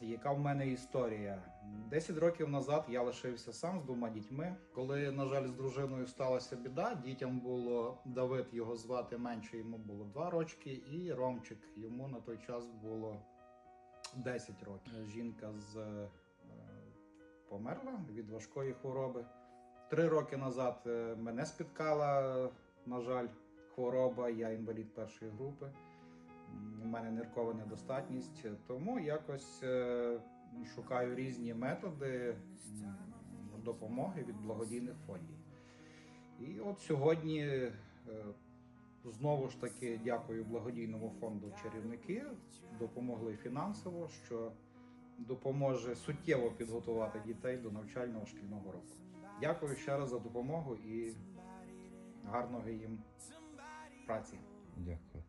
Яка в мене історія? Десять років назад я лишився сам з двома дітьми. Коли, на жаль, з дружиною сталася біда, дітям було Давид його звати менше, йому було два рочки, і Ромчик йому на той час було 10 років. Жінка з е, померла від важкої хвороби. Три роки назад е, мене спіткала, на жаль, хвороба. Я інвалід першої групи. Мене ниркова недостатність, тому якось е, шукаю різні методи допомоги від благодійних фондів. І от сьогодні е, знову ж таки дякую благодійному фонду чарівники. Допомогли фінансово, що допоможе суттєво підготувати дітей до навчального шкільного року. Дякую ще раз за допомогу і гарного їм праці. Дякую.